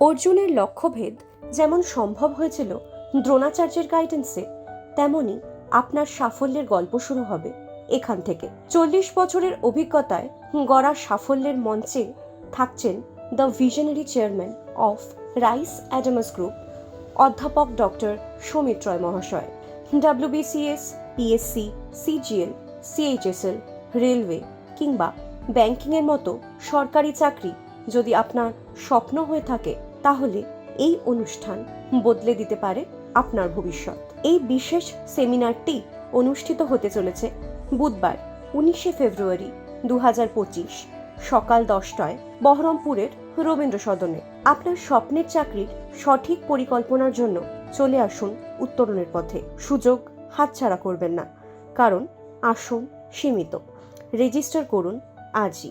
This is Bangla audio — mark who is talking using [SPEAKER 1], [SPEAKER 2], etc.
[SPEAKER 1] অর্জুনের লক্ষ্যভেদ যেমন সম্ভব হয়েছিল দ্রোণাচার্যের গাইডেন্সে তেমনি আপনার সাফল্যের গল্প শুরু হবে এখান থেকে। চল্লিশ বছরের অভিজ্ঞতায় গড়া সাফল্যের মঞ্চে থাকছেন the visionary chairman of Rice Adamas group অধ্যাপক ডক্টর সৌমিত রয় মহাশয়। WBCS PSC CGL CHSL railway কিংবা ব্যাংকিংয়ের মতো সরকারি চাকরি যদি আপনার স্বপ্ন হয়ে থাকে, তাহলে এই অনুষ্ঠান বদলে দিতে পারে আপনার ভবিষ্যৎ। এই বিশেষ সেমিনারটি অনুষ্ঠিত হতে চলেছে বুধবার, উনিশে ফেব্রুয়ারি দু হাজার পঁচিশ, সকাল দশটায় বহরমপুরের রবীন্দ্র সদনে আপনার স্বপ্নের চাকরির সঠিক পরিকল্পনার জন্য চলে আসুন উত্তরণের পথে। সুযোগ হাতছাড়া করবেন না, কারণ আসন সীমিত। রেজিস্টার করুন আজই।